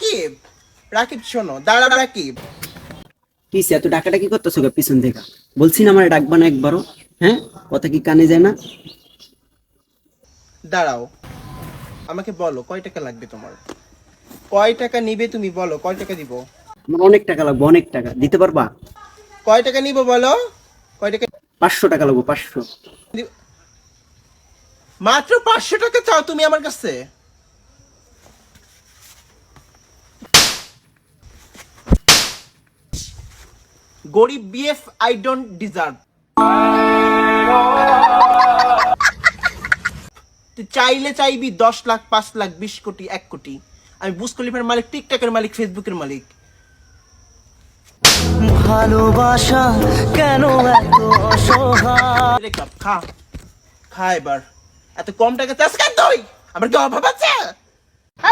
রাকিব? রাকিব শোনো দাঁড়া রাকিব। এত করতেছো গো পিছন থেকে? বলছি না আমার ডাকবা না একবারও হ্যাঁ? কথা কি কানে যায় না? দাঁড়াও আমাকে বলো কয় টাকা লাগবে তোমার? কয় টাকা নিবে তুমি বলো কয় টাকা দিব? আমার অনেক টাকা লাগবে অনেক টাকা দিতে পারবা? কয় টাকা নিব বলো? কয় টাকা পাঁচশো টাকা লাগবে পাঁচশো। মাত্র পাঁচশো টাকা চাও তুমি আমার কাছে? গরিব বিএফ আই ডোন্ট ডিজার্ভ তুই চাইলে চাইবি দশ লাখ পাঁচ লাখ বিশ কোটি এক কোটি। আমি বুস খলিফার মালিক টিকটকের মালিক ফেসবুকের মালিক। ভালোবাসা কেন এত অসহায়? কাপ খা। খা এবার। এত কম টাকা চাষ কেন তুই? আমার কি অভাব আছে? ও